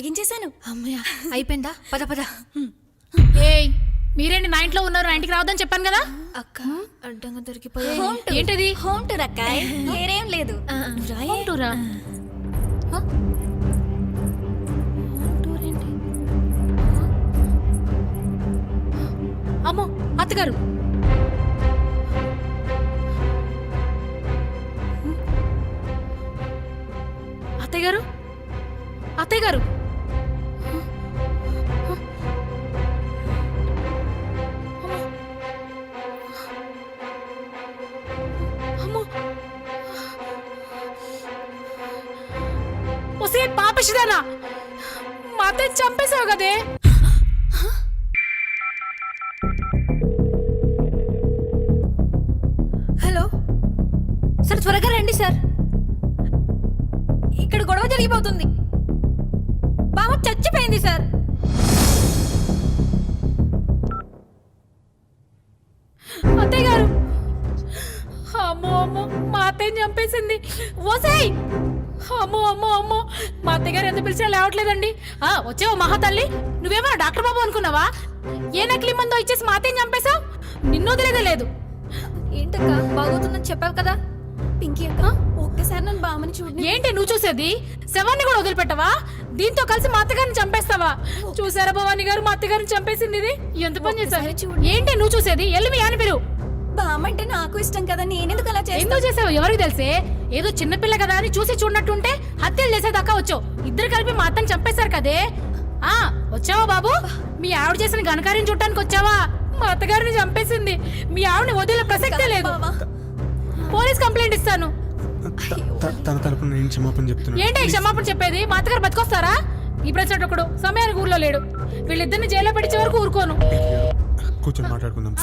లాగించేశాను అమ్మయ్య అయిపోయిందా? పద పద. ఏయ్ మీరేంటి నా ఇంట్లో ఉన్నారు? నా ఇంటికి రావద్దని చెప్పాను కదా? అక్క అడ్డంగా దొరికిపోయా హోమ్ టూర్. ఏంటిది? హోమ్ టూర్ అక్కాయ్ వేరేం లేదు. హోమ్ టూరా? హ? హోమ్ టూర్ ఏంటి? అమ్మో అత్తగారు. అత్తయ్య గారు? అత్తయ్య గారు? పాపిషిదానా మా అత్తయ్య చంపేశావు కదే? హలో? సార్ త్వరగా రండి సార్. ఇక్కడ గొడవ జరిగిపోతుంది. బావ చచ్చిపోయింది సార్. అత్తయ్య గారు! అమ్మో అమ్మో మా అత్తయ్యని చంపేసింది. ఓసాయ్! అమ్మో అమ్మో అమ్మో! మా అత్తయ్య గారు ఎంత పిలిచినా లేవట్లేదండి. ఆ వచ్చావు మహాతల్లి? నువ్వేమో డాక్టర్ బాబు అనుకున్నావా? ఏ నకిలీ మందో ఇచ్చేసి మా అత్తయ్యని చంపేశావు? నిన్ను వదిలేదే లేదు. ఏంటక్క బాగోతుందని చెప్పావు కదా? పింకీ అక్క ఒక్కసారి నన్ను బామని చూడండి ఏంటి నువ్వు చూసేది? శవాన్ని కూడా వదిలిపెట్టవా? దీంతో కలిసి మా అత్తగారిని చంపేస్తావా? చూసారా భవాని గారు మా అత్తగారిని చంపేసింది ఇది? ఎంత పని చేశారు. ఏంటి నువ్వు చూసేది? ఎల్లు మీ ఆయన బామంటే నాకు ఇష్టం కదా నేనెందుకు అలా చేస్తాను ఎందుకు చేసావు? ఎవరికి తెలిసే? ఏదో చిన్నపిల్ల కదా అని చూసి చూడనట్టుంటే హత్యలు చేసేదాకా వచ్చావు. ఇద్దరు కలిపి మా అత్తని చంపేశారు కదే. ఆ వచ్చావా బాబు? మీ ఆవిడ చేసిన ఘనకార్యం చూడటానికి వచ్చావా? మా అత్తగారిని చంపేసింది. మీ ఆవిడని వదిలే ప్రసక్తే లేదు. పోలీస్ కంప్లైంట్ ఇస్తాను. తన తరపున నేను క్షమాపణ చెప్తున్నాను ఏంటి క్షమాపణ చెప్పేది? మా అత్తగారు బతికొస్తారా? ఈ ప్రశ్న ఒకడు సమయానికి ఊర్లో లేడు. వీళ్ళిద్దరిని జైల్లో పెట్టించే వరకు ఊరుకోను. కూర్చొని మాట్లాడుకుందాం.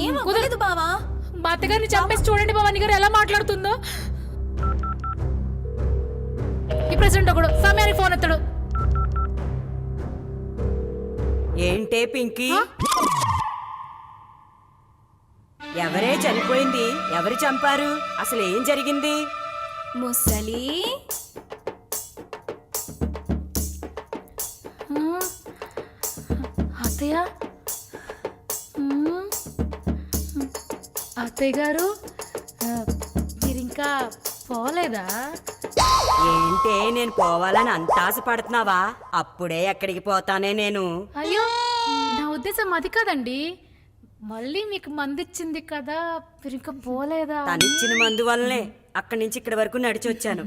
ఏం కుదరదు బావా. మా అత్తగారిని చంపేసి చూడండి భవాని గారు ఎలా మాట్లాడుతుందో. ఈ ప్రెసిడెంట్ ఒకడు సమయానికి ఫోన్ ఎత్తాడు. ఏంటే పింకీ? ఎవరే చనిపోయింది? ఎవరు చంపారు? అసలు ఏం జరిగింది? ముసలి. ఆ, అత్తయ్య అత్తయ్య గారు ఆ, మీరింకా పోలేదా? ఏంటే నేను పోవాలని అంత ఆశపడుతున్నావా? అప్పుడే ఎక్కడికి పోతానే నేను. అయ్యో నా ఉద్దేశం అది కాదండి. మళ్ళీ మీకు మందిచ్చింది కదా మీరు ఇంకా పోలేదా? తనిచ్చిన మందు వల్లనే అక్కడి నుంచి ఇక్కడి వరకు నడిచి వచ్చాను